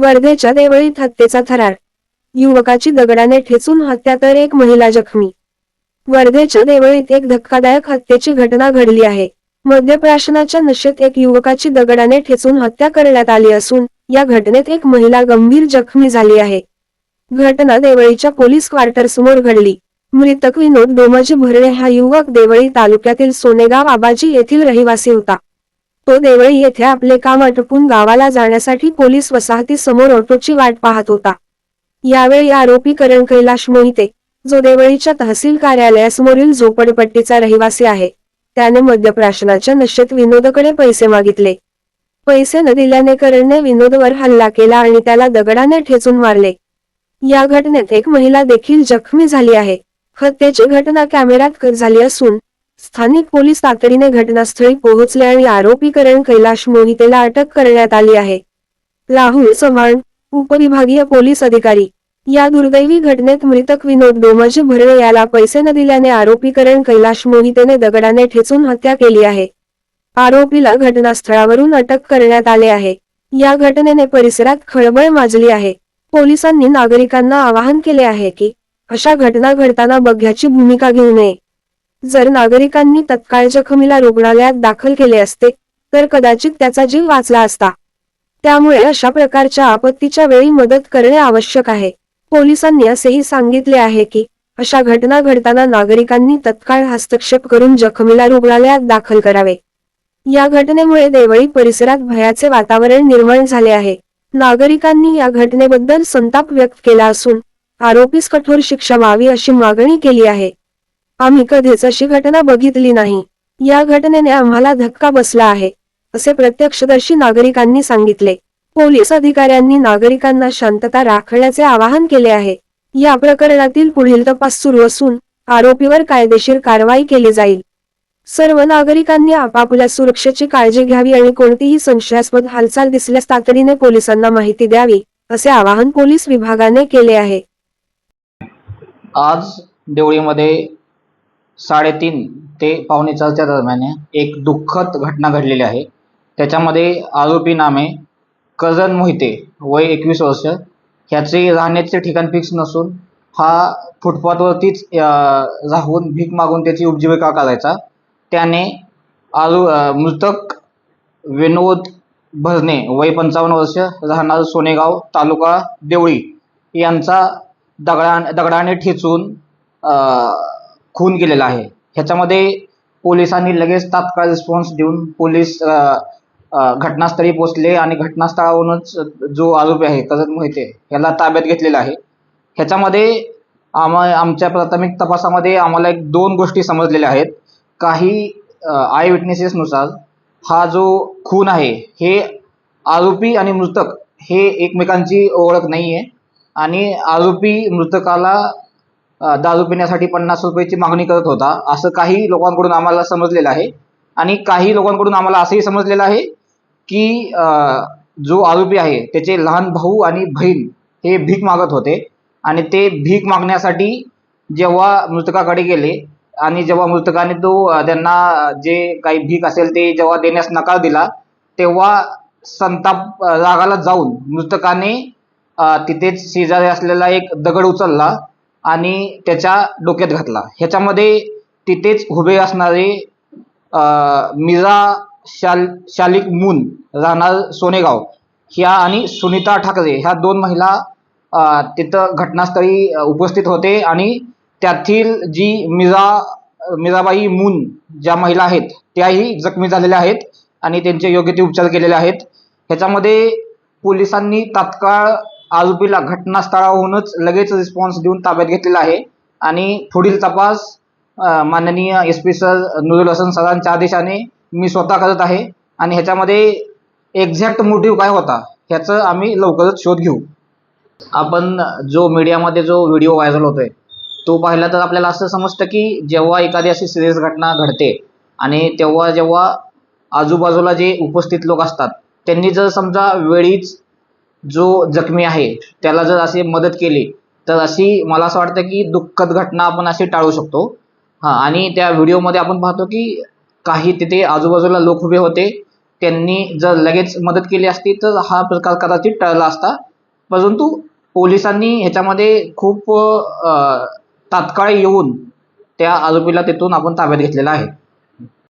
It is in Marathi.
वर्धेच्या देवळीत हत्येचा थरार युवकाची दगडाने ठेचून हत्या तर एक महिला जखमी. वर्धेच्या देवळीत एक धक्कादायक हत्येची घटना घडली आहे. मध्यप्राशनाच्या नशेत एक युवकाची दगडाने ठेचून हत्या करण्यात आली असून या घटनेत एक महिला गंभीर जखमी झाली आहे. घटना देवळीच्या पोलीस क्वार्टर समोर घडली. मृतक विनोद डोमाजी भरणे हा युवक देवळी तालुक्यातील सोनेगाव आबाजी येथील रहिवासी होता. तो देवळी येथे आपले काम आटपून गावाला जाण्यासाठी पोलीस वसाहती समोर ऑटोची वाट पाहत होता. यावेळी आरोपी करण कैलाश मोहिते जो देवळीच्या तहसील कार्यालयासमोरील झोपडपट्टीचा रहिवासी आहे त्याने मद्यप्राशनाच्या नशेत विनोदकडे पैसे मागितले. पैसे न दिल्याने करणने विनोदवर हल्ला केला आणि त्याला दगडाने ठेचून मारले. या घटनेत एक महिला देखील जखमी झाली आहे. हत्येची घटना कॅमेऱ्यात झाली असून स्थानिक पोलीस तातडीने घटनास्थळी पोहोचले आणि आरोपीकरण कैलाश मोहितेला अटक करण्यात आली आहे. राहुल चव्हाण उपविभागीय पोलीस अधिकारी. या दुर्दैवी घटनेत मृतक विनोद डोमाजी भरणे याला पैसे न दिल्याने आरोपीकरण कैलाश मोहितेने दगडाने ठेचून हत्या केली आहे. आरोपीला घटनास्थळावरून अटक करण्यात आले आहे. या घटनेने परिसरात खळबळ माजली आहे. पोलिसांनी नागरिकांना आवाहन केले आहे की अशा घटना घडताना बघ्याची भूमिका घेऊ नये. जर नागरिकांनी तत्काळ जखमीला रुग्णालयात दाखल केले असते तर कदाचित त्याचा जीव वाचला असता. त्यामुळे अशा प्रकारच्या आपत्तीच्या वेळी मदत करणे आवश्यक आहे. पोलिसांनी असेही सांगितले आहे की अशा घटना घडताना नागरिकांनी तत्काळ हस्तक्षेप करून जखमीला रुग्णालयात दाखल करावे. या घटनेमुळे देवळी परिसरात भयाचे वातावरण निर्माण झाले आहे. नागरिकांनी या घटनेबद्दल संताप व्यक्त केला असून आरोपीस कठोर शिक्षा व्हावी अशी मागणी केली आहे. आम्ही कधीच अशी घटना बघितली नाही. या घटनेने आम्हाला धक्का बसला आहे असे प्रत्यक्षदर्शी नागरिकांनी सांगितले. पोलीस अधिकाऱ्यांनी नागरिकांना शांतता राखण्याचे आवाहन केले आहे. या प्रकरणातील पुढील तपास सुरू असून आरोपीवर कायदेशीर कारवाई केली जाईल. सर्व नागरिकांनी आपापल्या सुरक्षेची काळजी घ्यावी आणि कोणतीही संशयास्पद हालचाल दिसल्यास तातडीने पोलिसांना माहिती द्यावी असे आवाहन पोलीस विभागाने केले आहे. आज देवळीमध्ये साडेतीन ते पावणे चारच्या दरम्यान एक दुःखद घटना घडलेली आहे. त्याच्यामध्ये आरोपी नामे कजन मोहिते वय एकवीस वर्ष. ह्याचे राहण्याचे ठिकाण फिक्स नसून हा फुटपाथवरतीच राहून भीक मागून त्याची उपजीविका करायचा त्याने आरो मृतक विनोद भरणे वय पंचावन्न वर्ष राहणार सोनेगाव तालुका देवळी यांचा दगडा दगडाने ठेचून खून केलेला आहे. ह्याच्यामध्ये पोलिसांनी लगेच तात्काळ रिस्पॉन्स देऊन पोलीस घटनास्थळी पोहोचले आणि घटनास्थळावरूनच जो आरोपी आहे कजत मोहिते याला ताब्यात घेतलेला आहे. ह्याच्यामध्ये आम्हा आमच्या प्राथमिक तपासामध्ये आम्हाला एक दोन गोष्टी समजलेल्या आहेत. काही आय विटनेसेसनुसार हा जो खून आहे हे आरोपी आणि मृतक हे एकमेकांची ओळख नाही आहे आणि आरोपी मृतकाला दारू पिण्यासाठी पन्नास रुपयाची मागणी करत होता. असं काही लोकांकडून आम्हाला समजलेलं आहे. आणि काही लोकांकडून आम्हाला असंही समजलेलं आहे की जो आरोपी आहे त्याचे लहान भाऊ आणि बहीण हे भीक मागत होते. आणि ते भीक मागण्यासाठी जेव्हा मृतकाकडे गेले आणि जेव्हा मृतकाने तो त्यांना जे काही भीक असेल ते जेव्हा देण्यास नकार दिला तेव्हा संताप रागाला जाऊन मृतकाने तिथेच शेजारी असलेला एक दगड उचलला. आणि त्याच्या डोक्यात घातला. ह्याच्यामध्ये तिथेच उभे असणारे मिरा मीरा शाल शालिक मून राहणार सोनेगाव. ह्या आणि सुनीता ठाकरे ह्या दोन महिला तिथं घटनास्थळी उपस्थित होते आणि त्यातील जी मिरा मीराबाई मून ज्या महिला आहेत त्याही जखमी झालेल्या आहेत आणि त्यांचे योग्य ते उपचार केलेले आहेत. ह्याच्यामध्ये पोलिसांनी तात्काळ आरोपीला घटनास्थळाहूनच लगेच रिस्पॉन्स देऊन ताब्यात घेतलेला आहे. आणि पुढील तपास माननीय S P sir Nurul Hasan सरांच्या आदेशाने मी स्वतः करत आहे. आणि ह्याच्यामध्ये एक्झॅक्ट मोटिव्ह काय होता ह्याचं आम्ही लवकरच शोध घेऊ. आपण जो मीडियामध्ये जो व्हिडिओ व्हायरल होतोय तो पाहिला तर आपल्याला असं समजतं की जेव्हा एखादी अशी सिरियस घटना घडते आणि तेव्हा जेव्हा आजूबाजूला जे उपस्थित लोक असतात त्यांनी जर समजा वेळीच जो जखमी आहे त्याला जर अशी मदत केली तर अशी मला असं वाटतं की दुःखद घटना आपण अशी टाळू शकतो. हां आणि त्या व्हिडिओमध्ये आपण पाहतो की काही तिथे आजूबाजूला लोक उभे होते. त्यांनी जर लगेच मदत केली असती तर हा प्रकार कदाचित टळला असता. परंतु पोलिसांनी ह्याच्यामध्ये खूप तात्काळ येऊन त्या आरोपीला तिथून आपण ताब्यात घेतलेला आहे.